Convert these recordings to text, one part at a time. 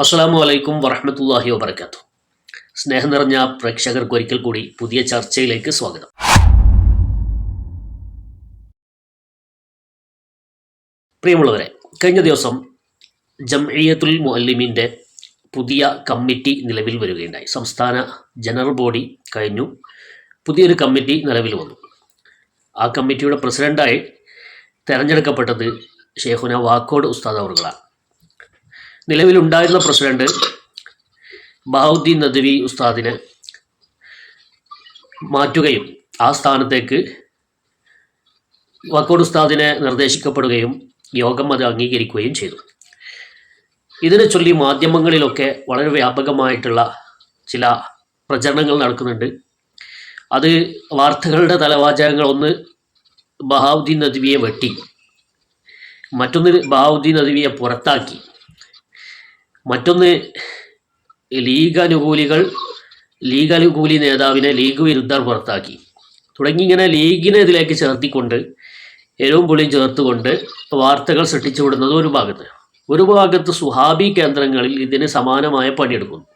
അസ്സാം വലൈക്കും വറഹമത്തല്ലാഹി വബർക്കാത്തു സ്നേഹം നിറഞ്ഞ പ്രേക്ഷകർക്ക് ഒരിക്കൽ കൂടി പുതിയ ചർച്ചയിലേക്ക് സ്വാഗതം. പ്രിയമുള്ളവരെ കഴിഞ്ഞ ദിവസം ജംഇയത്തുൽ മുഅല്ലിമിന്റെ പുതിയ കമ്മിറ്റി നിലവിൽ വരികയുണ്ടായി. സംസ്ഥാന ജനറൽ ബോഡി കഴിഞ്ഞു. പുതിയൊരു കമ്മിറ്റി നിലവിൽ വന്നു. ആ കമ്മിറ്റിയുടെ പ്രസിഡന്റായി തെരഞ്ഞെടുക്കപ്പെട്ടത് ഷേഖുന വാക്കോട് ഉസ്താദ് അവറുകളാണ് നിലവിലുണ്ടായിരുന്ന പ്രസിഡന്റ് ബഹുദ്ദീൻ നദ്വി ഉസ്താദിനെ മാറ്റുകയും ആ സ്ഥാനത്തേക്ക് വക്കോട് ഉസ്താദിനെ നിർദ്ദേശിക്കപ്പെടുകയും യോഗം അത് അംഗീകരിക്കുകയും ചെയ്തു. ഇതിനെ ചൊല്ലി മാധ്യമങ്ങളിലൊക്കെ വളരെ വ്യാപകമായിട്ടുള്ള ചില പ്രചരണങ്ങൾ നടക്കുന്നുണ്ട്. അത് വാർത്തകളുടെ തലവാചകങ്ങൾ ഒന്ന് ബഹാവുദ്ദീൻ നദ്വിയെ വെട്ടി മറ്റൊന്ന് ബഹാവുദ്ദീൻ നദ്വിയെ പുറത്താക്കി. മറ്റൊന്ന് ലീഗ് അനുകൂലികൾ ലീഗ് അനുകൂലി നേതാവിനെ ലീഗ് വിരുദ്ധർ പുറത്താക്കി. തുടങ്ങി ഇങ്ങനെ ലീഗിനെ ഇതിലേക്ക് ചേർത്തിക്കൊണ്ട് എരവും പുളിയും ചേർത്തുകൊണ്ട് വാർത്തകൾ സൃഷ്ടിച്ചു വിടുന്നത് ഒരു ഭാഗത്ത്. ഒരു ഭാഗത്ത് സുഹാബി കേന്ദ്രങ്ങളിൽ ഇതിന് സമാനമായ പണിയെടുക്കുന്നു.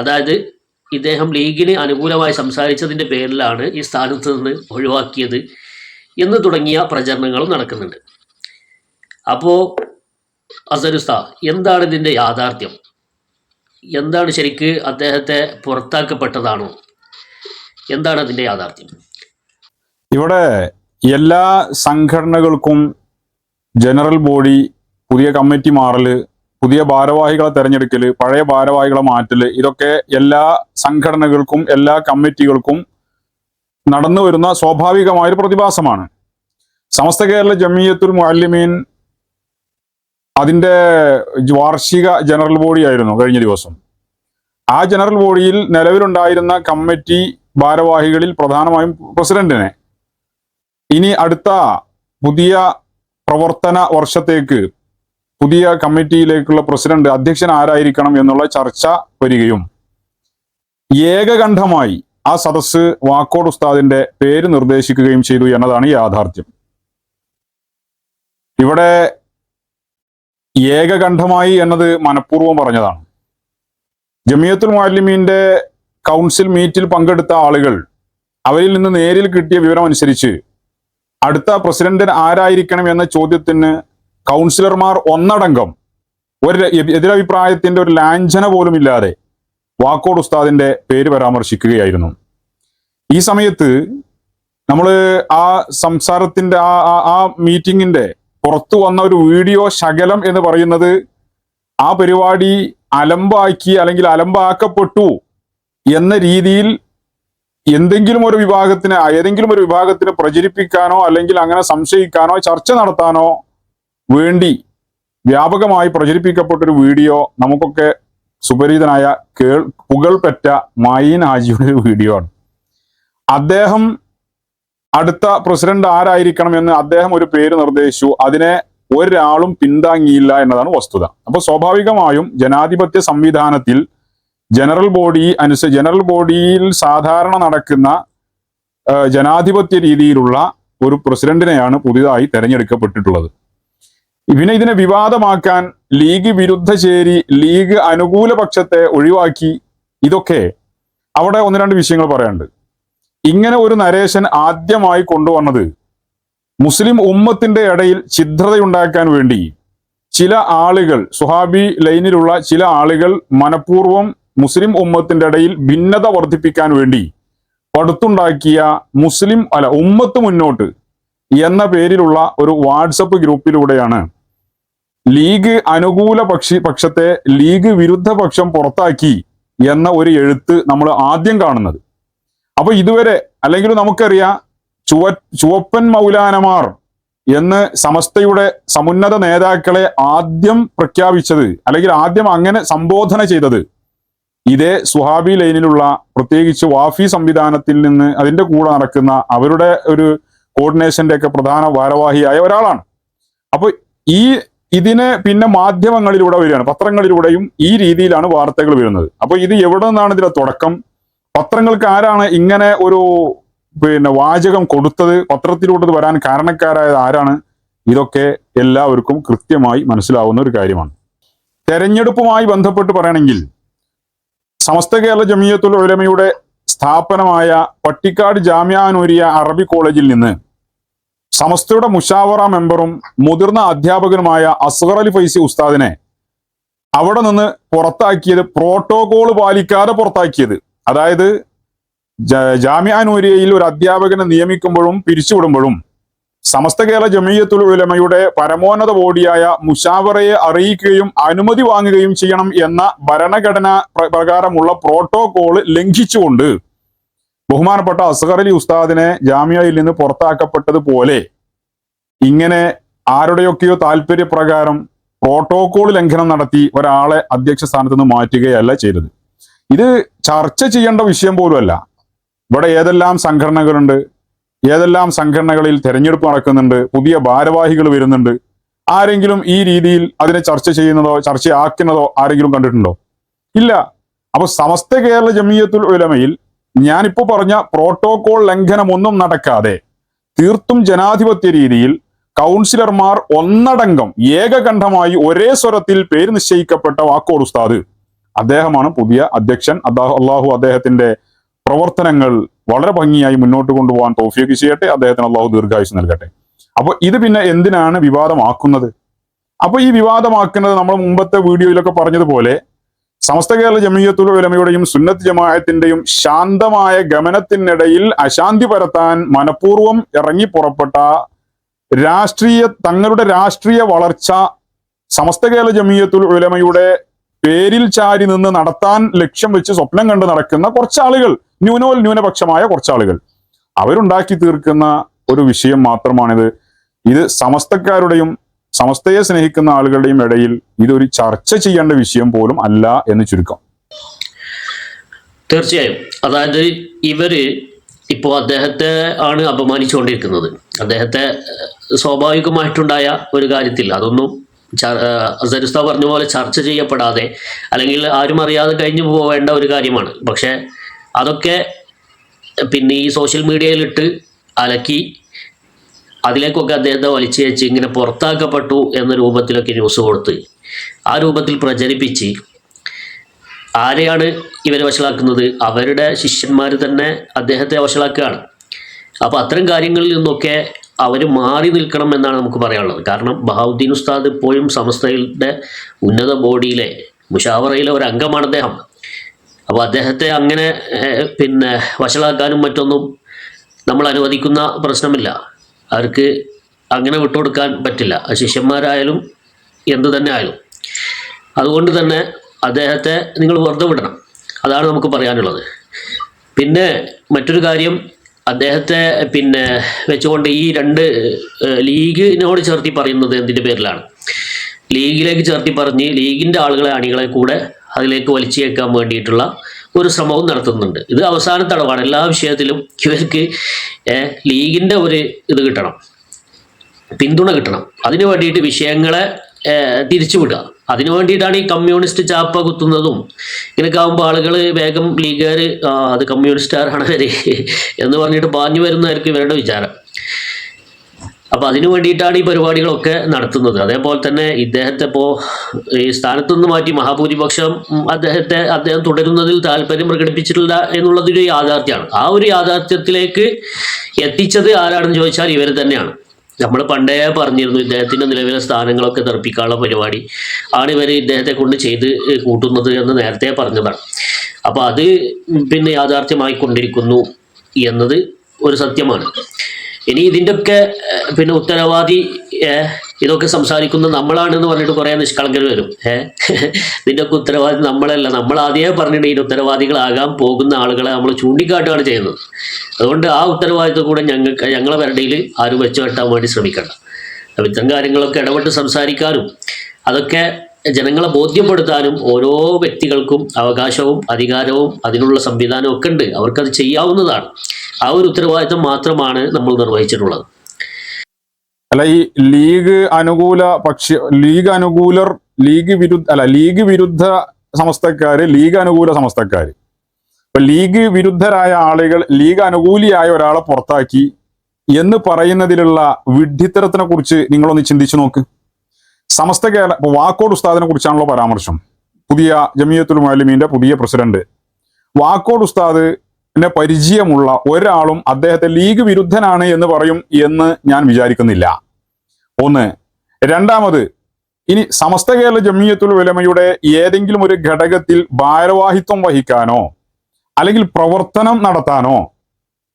അതായത് ഇദ്ദേഹം ലീഗിന് അനുകൂലമായി സംസാരിച്ചതിന്റെ പേരിലാണ് ഈ സ്ഥാനത്ത് നിന്ന് ഒഴിവാക്കിയത് എന്ന് തുടങ്ങിയ പ്രചരണങ്ങളും നടക്കുന്നുണ്ട്. അപ്പോൾ അസരുസ്ത എന്താണ് ഇതിന്റെ യാഥാർത്ഥ്യം? എന്താണ് ശരിക്ക് അദ്ദേഹത്തെ പുറത്താക്കപ്പെട്ടതാണോ? എന്താണ് അതിന്റെ യാഥാർത്ഥ്യം? ഇവിടെ എല്ലാ സംഘടനകൾക്കും ജനറൽ ബോഡി പുതിയ കമ്മിറ്റി മാറൽ പുതിയ ഭാരവാഹികളെ തെരഞ്ഞെടുക്കൽ പഴയ ഭാരവാഹികളെ മാറ്റൽ ഇതൊക്കെ എല്ലാ സംഘടനകൾക്കും എല്ലാ കമ്മിറ്റികൾക്കും നടന്നു വരുന്ന സ്വാഭാവികമായൊരു പ്രതിഭാസമാണ്. സമസ്ത കേരള ജമിയത്തുൽ മുഅല്ലിമീൻ അതിന്റെ വാർഷിക ജനറൽ ബോഡി ആയിരുന്നു കഴിഞ്ഞ ദിവസം. ആ ജനറൽ ബോഡിയിൽ നിലവിലുണ്ടായിരുന്ന കമ്മിറ്റി ഭാരവാഹികളിൽ പ്രധാനമായും പ്രസിഡന്റിനെ. ഇനി അടുത്ത പുതിയ പ്രവർത്തന വർഷത്തേക്ക് പുതിയ കമ്മിറ്റിയിലേക്കുള്ള പ്രസിഡന്റ് അധ്യക്ഷൻ ആരായിരിക്കണം എന്നുള്ള ചർച്ച വരികയും ഏകകണ്ഠമായി ആ സദസ്സ് വാക്കോട് ഉസ്താദിന്റെ പേര് നിർദ്ദേശിക്കുകയും ചെയ്തു എന്നതാണ് യാഥാർത്ഥ്യം. ഇവിടെ ഏകകണ്ഠമായി എന്നത് മനഃപൂർവം പറഞ്ഞതാണ്. ജമിയത്തുൽ മുഅല്ലിമീന്റെ കൗൺസിൽ മീറ്റിൽ പങ്കെടുത്ത ആളുകൾ അവരിൽ നിന്ന് നേരിൽ കിട്ടിയ വിവരം അനുസരിച്ച് അടുത്ത പ്രസിഡന്റ് ആരായിരിക്കണം എന്ന ചോദ്യത്തിന് കൗൺസിലർമാർ ഒന്നടങ്കം ഒരു എതിരഭിപ്രായത്തിന്റെ ഒരു ലാഞ്ചന പോലും ഇല്ലാതെ വാക്കോട് ഉസ്താദിന്റെ പേര് പരാമർശിക്കുകയായിരുന്നു. ഈ സമയത്ത് നമ്മൾ ആ സംസാരത്തിന്റെ ആ ആ- മീറ്റിംഗിന്റെ പുറത്തു വന്ന ഒരു വീഡിയോ ശകലം എന്ന് പറയുന്നത് ആ പരിപാടി അലമ്പാക്കി അല്ലെങ്കിൽ അലമ്പാക്കപ്പെട്ടു എന്ന രീതിയിൽ എന്തെങ്കിലും ഒരു വിഭാഗത്തിന് ഏതെങ്കിലും ഒരു വിഭാഗത്തിന് പ്രചരിപ്പിക്കാനോ അല്ലെങ്കിൽ അങ്ങനെ സംശയിക്കാനോ ചർച്ച നടത്താനോ വേണ്ടി വ്യാപകമായി പ്രചരിപ്പിക്കപ്പെട്ടൊരു വീഡിയോ നമുക്കൊക്കെ സുപരിചിതനായ കേൾ പുകൾപെറ്റ മൈൻ ഹാജിയുടെ വീഡിയോ ആണ്. അദ്ദേഹം അടുത്ത പ്രസിഡന്റ് ആരായിരിക്കണം എന്ന് അദ്ദേഹം ഒരു പേര് നിർദ്ദേശിച്ചു. അതിനെ ഒരാളും പിന്താങ്ങിയില്ല എന്നതാണ് വസ്തുത. അപ്പൊ സ്വാഭാവികമായും ജനാധിപത്യ സംവിധാനത്തിൽ ജനറൽ ബോഡി അനുസ ജനറൽ ബോഡിയിൽ സാധാരണ നടക്കുന്ന ജനാധിപത്യ രീതിയിലുള്ള ഒരു പ്രസിഡന്റിനെയാണ് പുതിയതായി തെരഞ്ഞെടുക്കപ്പെട്ടിട്ടുള്ളത്. പിന്നെ ഇതിനെ വിവാദമാക്കാൻ ലീഗ് വിരുദ്ധ ചേരി ലീഗ് അനുകൂല പക്ഷത്തെ ഒഴിവാക്കി. ഇതൊക്കെ അവിടെ ഒന്ന് രണ്ട് വിഷയങ്ങൾ പറയാനുണ്ട്. ഇങ്ങനെ ഒരു നരേശൻ ആദ്യമായി കൊണ്ടുവന്നത് മുസ്ലിം ഉമ്മത്തിന്റെ ഇടയിൽ ഛിദ്രതയുണ്ടാക്കാൻ വേണ്ടി ചില ആളുകൾ സുഹാബി ലൈനിലുള്ള ചില ആളുകൾ മനഃപൂർവം മുസ്ലിം ഉമ്മത്തിന്റെ ഇടയിൽ ഭിന്നത വർദ്ധിപ്പിക്കാൻ വേണ്ടി പടുത്തുണ്ടാക്കിയ മുസ്ലിം അല്ല ഉമ്മത്ത് മുന്നോട്ട് എന്ന പേരിലുള്ള ഒരു വാട്സപ്പ് ഗ്രൂപ്പിലൂടെയാണ് ലീഗ് അനുകൂല പക്ഷി പക്ഷത്തെ ലീഗ് വിരുദ്ധ പക്ഷം പുറത്താക്കി എന്ന ഒരു എഴുത്ത് നമ്മൾ ആദ്യം കാണുന്നത്. അപ്പൊ ഇതുവരെ അല്ലെങ്കിൽ നമുക്കറിയാം ചുവ ചുവപ്പൻ മൗലാനമാർ എന്ന് സമസ്തയുടെ സമുന്നത നേതാക്കളെ ആദ്യം പ്രഖ്യാപിച്ചത് അല്ലെങ്കിൽ ആദ്യം അങ്ങനെ സംബോധന ചെയ്തത് ഇതേ സുഹാബി ലൈനിലുള്ള പ്രത്യേകിച്ച് വാഫി സംവിധാനത്തിൽ നിന്ന് അതിന്റെ കൂടെ നടക്കുന്ന അവരുടെ ഒരു കോർഡിനേഷന്റെ ഒക്കെ പ്രധാന ഭാരവാഹിയായ ഒരാളാണ്. അപ്പൊ ഈ ഇതിനെ പിന്നെ മാധ്യമങ്ങളിലൂടെ വരികയാണ്. പത്രങ്ങളിലൂടെയും ഈ രീതിയിലാണ് വാർത്തകൾ വരുന്നത്. അപ്പൊ ഇത് എവിടെ നിന്നാണ് ഇതിന്റെ തുടക്കം? പത്രങ്ങൾക്ക് ആരാണ് ഇങ്ങനെ ഒരു പിന്നെ വാചകം കൊടുത്തത്? പത്രത്തിലൂടെ വരാൻ കാരണക്കാരായത് ആരാണ്? ഇതൊക്കെ എല്ലാവർക്കും കൃത്യമായി മനസ്സിലാവുന്ന ഒരു കാര്യമാണ്. തെരഞ്ഞെടുപ്പുമായി ബന്ധപ്പെട്ട് പറയണമെങ്കിൽ സമസ്ത കേരള ജമിയത്തുൽ ഉലമയുടെ സ്ഥാപനമായ പട്ടിക്കാട് ജാമ്യാനൂരിയ അറബി കോളേജിൽ നിന്ന് സമസ്തയുടെ മുഷാവറ മെമ്പറും മുതിർന്ന അധ്യാപകനുമായ അസ്ഗർ അലി ഫൈസി ഉസ്താദിനെ അവിടെ നിന്ന് പുറത്താക്കിയത് പ്രോട്ടോകോൾ പാലിക്കാതെ പുറത്താക്കിയത്. അതായത് ജ- ജാമ്യാനൂരിയയിൽ ഒരു അധ്യാപകനെ നിയമിക്കുമ്പോഴും പിരിച്ചുവിടുമ്പോഴും സമസ്ത കേരള ജമീയത്തുൽ ഉലമയുടെ പരമോന്നത ബോഡിയായ മുഷാവറയെ അറിയിക്കുകയും അനുമതി വാങ്ങുകയും ചെയ്യണം എന്ന ഭരണഘടന പ്രകാരമുള്ള പ്രോട്ടോകോൾ ലംഘിച്ചുകൊണ്ട് ബഹുമാനപ്പെട്ട അസ്ഹർ അലി ഉസ്താദിനെ ജാമ്യയിൽ നിന്ന് പുറത്താക്കപ്പെട്ടതുപോലെ ഇങ്ങനെ ആരുടെയൊക്കെയോ താല്പര്യപ്രകാരം പ്രോട്ടോകോൾ ലംഘനം നടത്തി ഒരാളെ അധ്യക്ഷ സ്ഥാനത്ത് നിന്ന് മാറ്റുകയല്ല ചെയ്തത്. ഇത് ചർച്ച ചെയ്യേണ്ട വിഷയം പോലുമല്ല. ഇവിടെ ഏതെല്ലാം സംഘടനകളുണ്ട് ഏതെല്ലാം സംഘടനകളിൽ തെരഞ്ഞെടുപ്പ് നടക്കുന്നുണ്ട് പുതിയ ഭാരവാഹികൾ വരുന്നുണ്ട് ആരെങ്കിലും ഈ രീതിയിൽ അതിനെ ചർച്ച ചെയ്യുന്നതോ ചർച്ചയാക്കുന്നതോ ആരെങ്കിലും കണ്ടിട്ടുണ്ടോ? ഇല്ല. അപ്പൊ സമസ്ത കേരള ജമീയത്തുൽ ഉലമയിൽ ഞാനിപ്പോ പറഞ്ഞ പ്രോട്ടോകോൾ ലംഘനമൊന്നും നടക്കാതെ തീർത്തും ജനാധിപത്യ രീതിയിൽ കൗൺസിലർമാർ ഒന്നടങ്കം ഏകകണ്ഠമായി ഒരേ സ്വരത്തിൽ പേര് നിശ്ചയിക്കപ്പെട്ട വാക്കോർ ഉസ്താദ്. അദ്ദേഹമാണ് പുതിയ അധ്യക്ഷൻ. അദ്ദേഹം അള്ളാഹു അദ്ദേഹത്തിന്റെ പ്രവർത്തനങ്ങൾ വളരെ ഭംഗിയായി മുന്നോട്ട് കൊണ്ടുപോകാൻ തോഫിയൊക്കെ ചെയ്യട്ടെ. അദ്ദേഹത്തിന് അള്ളാഹു ദീർഘായുസ് നൽകട്ടെ. അപ്പൊ ഇത് പിന്നെ എന്തിനാണ് വിവാദമാക്കുന്നത്? അപ്പൊ ഈ വിവാദമാക്കുന്നത് നമ്മൾ മുമ്പത്തെ വീഡിയോയിലൊക്കെ പറഞ്ഞതുപോലെ സമസ്ത കേരള ജമീയത്തുൽ ഉലമയുടെയും സുന്നത്ത് ജമാഅത്തിന്റെയും ശാന്തമായ ഗമനത്തിനിടയിൽ അശാന്തി പരത്താൻ മനഃപൂർവം ഇറങ്ങി പുറപ്പെട്ട രാഷ്ട്രീയ തങ്ങളുടെ രാഷ്ട്രീയ വളർച്ച സമസ്ത കേരള ജമീയത്തുൽ ഉലമയുടെ പേരിൽ ചാരി നിന്ന് നടത്താൻ ലക്ഷ്യം വെച്ച് സ്വപ്നം കണ്ട് നടക്കുന്ന കുറച്ചാളുകൾ ന്യൂനോൽ ന്യൂനപക്ഷമായ കുറച്ചാളുകൾ. അവരുണ്ടാക്കി തീർക്കുന്ന ഒരു വിഷയം മാത്രമാണിത്. ഇത് സമസ്തക്കാരുടെയും സമസ്തയെ സ്നേഹിക്കുന്ന ആളുകളുടെയും ഇടയിൽ ഇതൊരു ചർച്ച ചെയ്യേണ്ട വിഷയം പോലും അല്ല എന്ന് ചുരുക്കം. തീർച്ചയായും. അതായത് ഇവർ ഇപ്പോൾ അദ്ദേഹത്തെ ആണ് അപമാനിച്ചുകൊണ്ടിരിക്കുന്നത്. അദ്ദേഹത്തെ സ്വാഭാവികമായിട്ടുണ്ടായ ഒരു കാര്യത്തിൽ അതൊന്നും അസരിസ്ത പറഞ്ഞ പോലെ ചർച്ച ചെയ്യപ്പെടാതെ അല്ലെങ്കിൽ ആരും അറിയാതെ കഴിഞ്ഞു പോവേണ്ട ഒരു കാര്യമാണ്. പക്ഷേ അതൊക്കെ പിന്നെ ഈ സോഷ്യൽ മീഡിയയിലിട്ട് അലക്കി അതിലേക്കൊക്കെ അദ്ദേഹത്തെ വലിച്ചേച്ച് ഇങ്ങനെ പുറത്താക്കപ്പെട്ടു എന്ന രൂപത്തിലൊക്കെ ന്യൂസ് കൊടുത്ത് ആ രൂപത്തിൽ പ്രചരിപ്പിച്ച് ആരെയാണ് ഇവരെ വഷളാക്കുന്നത്? അവരുടെ ശിഷ്യന്മാർ തന്നെ അദ്ദേഹത്തെ വഷളാക്കുകയാണ്. അപ്പോൾ അത്തരം കാര്യങ്ങളിൽ നിന്നൊക്കെ അവർ മാറി നിൽക്കണം എന്നാണ് നമുക്ക് പറയാനുള്ളത്. കാരണം ബഹാവുദ്ദീൻ ഉസ്താദ് ഇപ്പോഴും സമസ്തയുടെ ഉന്നത ബോഡിയിലെ മുഷാവറയിലെ ഒരു അംഗമാണ് അദ്ദേഹം. അപ്പോൾ അദ്ദേഹത്തെ അങ്ങനെ പിന്നെ വഷളാക്കാനും മറ്റൊന്നും നമ്മൾ അനുവദിക്കുന്ന പ്രശ്നമില്ല. അവർക്ക് അങ്ങനെ വിട്ടുകൊടുക്കാൻ പറ്റില്ല. ശിഷ്യന്മാരായാലും എന്ത് തന്നെ ആയാലും. അതുകൊണ്ട് തന്നെ അദ്ദേഹത്തെ നിങ്ങൾ വെറുതെ വിടണം. അതാണ് നമുക്ക് പറയാനുള്ളത്. പിന്നെ മറ്റൊരു കാര്യം അദ്ദേഹത്തെ പിന്നെ വെച്ചുകൊണ്ട് ഈ രണ്ട് ലീഗിനോട് ചേർത്തി പറയുന്നത് എന്തിന്റെ പേരിലാണ്? ലീഗിലേക്ക് ചേർത്തി പറഞ്ഞ് ലീഗിന്റെ ആളുകളെ അണികളെ കൂടെ അതിലേക്ക് വലിച്ചേക്കാൻ വേണ്ടിയിട്ടുള്ള ഒരു ശ്രമവും നടത്തുന്നുണ്ട്. ഇത് അവസാന തടവാണ് എല്ലാ വിഷയത്തിലും ഇവർക്ക് ലീഗിന്റെ ഒരു ഇത് കിട്ടണം. പിന്തുണ കിട്ടണം. അതിനു വേണ്ടിയിട്ട് വിഷയങ്ങളെ തിരിച്ചുവിടുക. അതിനു വേണ്ടിയിട്ടാണ് ഈ കമ്മ്യൂണിസ്റ്റ് ചാപ്പ കുത്തുന്നതും. ഇങ്ങനെയൊക്കെ ആകുമ്പോൾ ആളുകൾ വേഗം ലീഗുകാർ അത് കമ്മ്യൂണിസ്റ്റുകാരാണ് വരെ എന്ന് പറഞ്ഞിട്ട് പാഞ്ഞു വരുന്നതായിരിക്കും ഇവരുടെ വിചാരം. അപ്പൊ അതിനു വേണ്ടിയിട്ടാണ് ഈ പരിപാടികളൊക്കെ നടത്തുന്നത്. അതേപോലെ തന്നെ ഇദ്ദേഹത്തെ ഇപ്പോൾ ഈ സ്ഥാനത്തു നിന്ന് മാറ്റി മഹാഭൂരിപക്ഷം അദ്ദേഹത്തെ അദ്ദേഹം തുടരുന്നതിൽ താല്പര്യം പ്രകടിപ്പിച്ചിട്ടില്ല എന്നുള്ളതൊരു യാഥാർത്ഥ്യമാണ്. ആ ഒരു യാഥാർത്ഥ്യത്തിലേക്ക് എത്തിച്ചത് ആരാണെന്ന് ചോദിച്ചാൽ ഇവർ തന്നെയാണ്. നമ്മൾ പണ്ടേ പറഞ്ഞിരുന്നു ഇദ്ദേഹത്തിന്റെ നിലവിലെ സ്ഥാനങ്ങളൊക്കെ തെറപ്പിക്കാനുള്ള പരിപാടി. ആണ് ഇവർ ഇദ്ദേഹത്തെ കൊണ്ട് ചെയ്ത് കൂട്ടുന്നത് എന്ന് നേരത്തെ പറഞ്ഞതാണ്. അപ്പോൾ അത് പിന്നെ യാഥാർത്ഥ്യമായി കൊണ്ടിരിക്കുന്നു എന്നത് ഒരു സത്യമാണ്. ഇനി ഇതിന്റെയൊക്കെ പിന്നെ ഉത്തരവാദി ഇതൊക്കെ സംസാരിക്കുന്ന നമ്മളാണെന്ന് പറഞ്ഞിട്ട് കുറേ നിഷ്കളങ്കർ വരും. ഏഹ് ഇതിന്റെയൊക്കെ ഉത്തരവാദി നമ്മളല്ല. നമ്മൾ ആദ്യമേ പറഞ്ഞിട്ട് ഇതിന്റെ ഉത്തരവാദികളാകാൻ പോകുന്ന ആളുകളെ നമ്മൾ ചൂണ്ടിക്കാട്ടുകയാണ് ചെയ്യുന്നത്. അതുകൊണ്ട് ആ ഉത്തരവാദിത്വം കൂടെ ഞങ്ങൾക്ക് ഞങ്ങളെ വരടിയിൽ ആരും വെച്ചു വേണ്ടി ശ്രമിക്കണം അപ്പോൾ ഇത്തരം കാര്യങ്ങളൊക്കെ ഇടപെട്ട് സംസാരിക്കാനും അതൊക്കെ ജനങ്ങളെ ബോധ്യപ്പെടുത്താനും ഓരോ വ്യക്തികൾക്കും അവകാശവും അധികാരവും അതിനുള്ള സംവിധാനവും ഒക്കെ ഉണ്ട്. അവർക്കത് ചെയ്യാവുന്നതാണ്. ആ ഒരു ഉത്തരവാദിത്വം മാത്രമാണ് നമ്മൾ നിർവഹിച്ചിട്ടുള്ളത്. അല്ല ഈ ലീഗ് അനുകൂല പക്ഷി ലീഗ് അനുകൂലർ ലീഗ് വിരുദ്ധ അല്ല ലീഗ് വിരുദ്ധ സമസ്തക്കാര് ലീഗ് അനുകൂല സമസ്തക്കാര്. ഇപ്പൊ ലീഗ് വിരുദ്ധരായ ആളുകൾ ലീഗ് അനുകൂലിയായ ഒരാളെ പുറത്താക്കി എന്ന് പറയുന്നതിലുള്ള വിഡ്ഢിത്തരത്തിനെ കുറിച്ച് നിങ്ങളൊന്ന് ചിന്തിച്ചു നോക്ക്. സമസ്ത കേരള ഇപ്പൊ വാക്കോട് ഉസ്താദിനെ കുറിച്ചാണല്ലോ പരാമർശം. പുതിയ ജമിയത്തുൽ മാലിമീന്റെ പുതിയ പ്രസിഡന്റ്. വാക്കോട് ഉസ്താദിനെ പരിചയമുള്ള ഒരാളും അദ്ദേഹത്തെ ലീഗ് വിരുദ്ധനാണ് എന്ന് പറയും എന്ന് ഞാൻ വിചാരിക്കുന്നില്ല. ഒന്ന്. രണ്ടാമത് ഇനി സമസ്ത കേരള ജമിയത്തുൽ ഉലമയുടെ ഏതെങ്കിലും ഒരു ഘടകത്തിൽ ഭാരവാഹിത്വം വഹിക്കാനോ അല്ലെങ്കിൽ പ്രവർത്തനം നടത്താനോ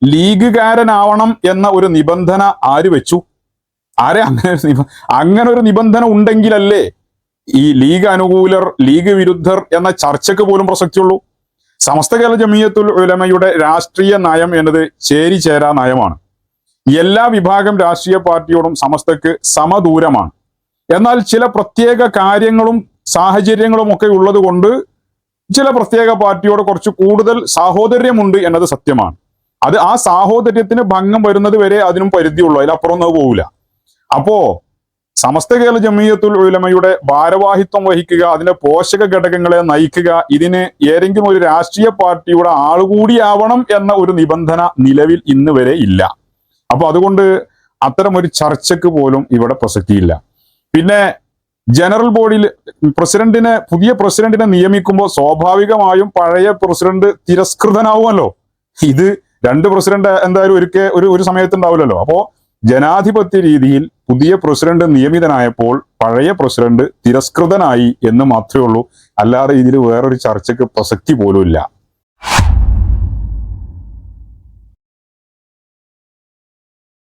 ലീഗുകാരനാവണം എന്ന ഒരു നിബന്ധന ആര് വെച്ചു? ആരെ? അങ്ങനെ അങ്ങനെ ഒരു നിബന്ധന ഉണ്ടെങ്കിലല്ലേ ഈ ലീഗ് അനുകൂലർ ലീഗ് വിരുദ്ധർ എന്ന ചർച്ചയ്ക്ക് പോലും പ്രസക്തിയുള്ളൂ? സമസ്ത കേരള ജമീയത്തുൽ ഉലമയുടെ രാഷ്ട്രീയ നയം എന്നത് ചേരി ചേരാ നയമാണ്. എല്ലാ വിഭാഗം രാഷ്ട്രീയ പാർട്ടിയോടും സമസ്തക്ക് സമദൂരമാണ്. എന്നാൽ ചില പ്രത്യേക കാര്യങ്ങളും സാഹചര്യങ്ങളും ഒക്കെ ഉള്ളത് കൊണ്ട് ചില പ്രത്യേക പാർട്ടിയോട് കുറച്ച് കൂടുതൽ സാഹോദര്യമുണ്ട് എന്നത് സത്യമാണ്. അത് ആ സാഹോദര്യത്തിന് ഭംഗം വരുന്നത് വരെ അതിനും പരിധിയുള്ളൂ. അതിലപ്പുറം അത് പോകില്ല അപ്പോ സമസ്ത കേരള ജമീയത്തുൽ ഉലമയുടെ ഭാരവാഹിത്വം വഹിക്കുക അതിന്റെ പോഷക ഘടകങ്ങളെ നയിക്കുക ഇതിന് ഏതെങ്കിലും ഒരു രാഷ്ട്രീയ പാർട്ടിയുടെ ആളുകൂടിയാവണം എന്ന ഒരു നിബന്ധന നിലവിൽ ഇന്ന് വരെ ഇല്ല. അപ്പൊ അതുകൊണ്ട് അത്തരം ഒരു ചർച്ചയ്ക്ക് പോലും ഇവിടെ പ്രസക്തിയില്ല. പിന്നെ ജനറൽ ബോഡിയിൽ പ്രസിഡന്റിനെ പുതിയ പ്രസിഡന്റിനെ നിയമിക്കുമ്പോൾ സ്വാഭാവികമായും പഴയ പ്രസിഡന്റ് തിരസ്കൃതനാവുമല്ലോ. ഇത് രണ്ട് പ്രസിഡന്റ് എന്തായാലും ഒരിക്കൽ ഒരു ഒരു സമയത്ത് ഉണ്ടാവില്ലല്ലോ അപ്പോ ജനാധിപത്യ രീതിയിൽ പുതിയ പ്രസിഡന്റ് നിയമിതനായപ്പോൾ പഴയ പ്രസിഡന്റ് തിരസ്കൃതനായി എന്ന് മാത്രമേ ഉള്ളൂ. അല്ലാതെ ഇതിൽ വേറൊരു ചർച്ചയ്ക്ക് പ്രസക്തി പോലും ഇല്ല.